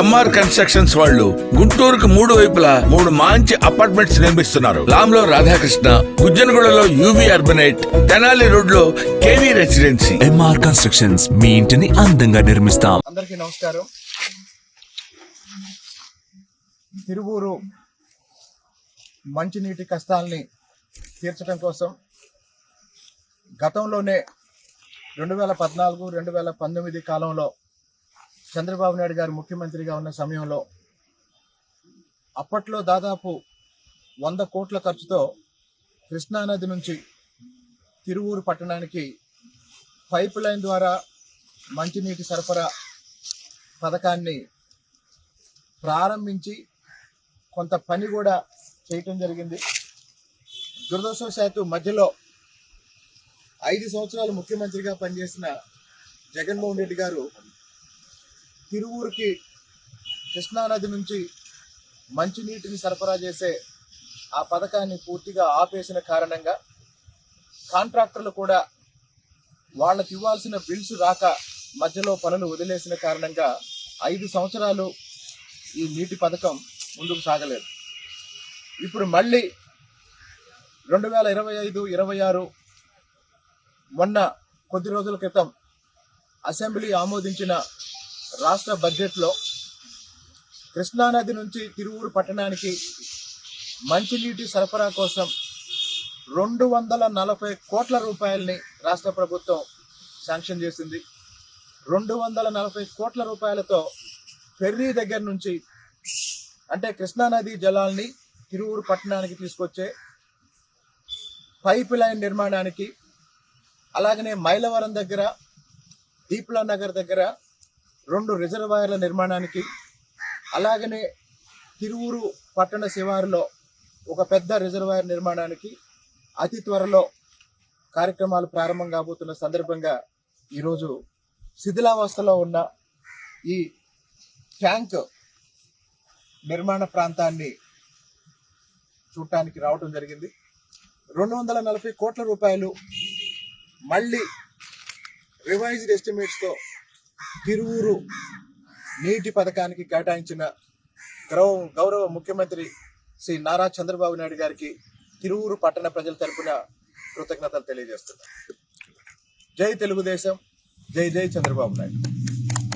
MR constructions వాళ్ళు గుంటూరుకు మూడు వైపులా మూడు మంచి అపార్ట్మెంట్స్ నిర్మిస్తున్నారు. లాంలో రాధాకృష్ణ గుజ్జనగూడలో యూవి అర్బనైట్ తెనాలి రోడ్లో కేవీ రెసిడెన్సీ ఎంఆర్ కన్స్ట్రక్షన్స్ మీ ఇంటిని అందంగా నిర్మిస్తాం. అందరికీ నమస్కారం. తిరువూరు మంచినీటి కష్టాల్ని తీర్చడం కోసం గతంలోనే రెండు వేల పద్నాలుగు రెండు వేల పంతొమ్మిది కాలంలో చంద్రబాబు నాయుడు గారు ముఖ్యమంత్రిగా ఉన్న సమయంలో అప్పట్లో దాదాపు వంద కోట్ల ఖర్చుతో కృష్ణానది నుంచి తిరువూరు పట్టణానికి పైప్ లైన్ ద్వారా మంచినీటి సరఫరా పథకాన్ని ప్రారంభించి కొంత పని కూడా చేయటం జరిగింది. దురదృష్టవశాత్తు మధ్యలో ఐదు సంవత్సరాలు ముఖ్యమంత్రిగా పనిచేసిన జగన్మోహన్ రెడ్డి గారు తిరువూరుకి కృష్ణానది నుంచి మంచినీటిని సరఫరా చేసే ఆ పథకాన్ని పూర్తిగా ఆపేసిన కారణంగా కాంట్రాక్టర్లు కూడా వాళ్ళకి ఇవ్వాల్సిన బిల్స్ రాక మధ్యలో పనులు వదిలేసిన కారణంగా ఐదు సంవత్సరాలు ఈ నీటి పథకం ముందుకు సాగలేదు. ఇప్పుడు మళ్ళీ రెండు వేల ఇరవై ఐదు ఇరవై ఆరు మొన్న కొద్ది రోజుల క్రితం అసెంబ్లీ ఆమోదించిన రాష్ట్ర బడ్జెట్లో కృష్ణానది నుంచి తిరువూరు పట్టణానికి మంచినీటి సరఫరా కోసం రెండు వందల నలభై కోట్ల రూపాయలని రాష్ట్ర ప్రభుత్వం శాంక్షన్ చేసింది. రెండు వందల నలభై కోట్ల రూపాయలతో ఫెర్రీ దగ్గర నుంచి అంటే కృష్ణానది జలాల్ని తిరువురు పట్టణానికి తీసుకొచ్చే పైప్ లైన్ నిర్మాణానికి అలాగనే మైలవరం దగ్గర దీప్లా నగర్ దగ్గర రెండు రిజర్వాయర్ల నిర్మాణానికి అలాగనే తిరువురు పట్టణ శివారులో ఒక పెద్ద రిజర్వాయర్ నిర్మాణానికి అతి త్వరలో కార్యక్రమాలు ప్రారంభం కాబోతున్న సందర్భంగా ఈరోజు శిథిలావస్థలో ఉన్న ఈ ట్యాంక్ నిర్మాణ ప్రాంతాన్ని చూడటానికి రావటం జరిగింది. రెండు వందల నలభై కోట్ల రూపాయలు మళ్ళీ రివైజ్డ్ ఎస్టిమేట్స్తో తిరువురు నీటి పథకానికి కేటాయించిన గౌరవ గౌరవ ముఖ్యమంత్రి శ్రీ నారా చంద్రబాబు నాయుడు గారికి తిరువురు పట్టణ ప్రజల తరపున కృతజ్ఞతలు తెలియజేస్తున్నారు జై తెలుగుదేశం జై జై చంద్రబాబు నాయుడు.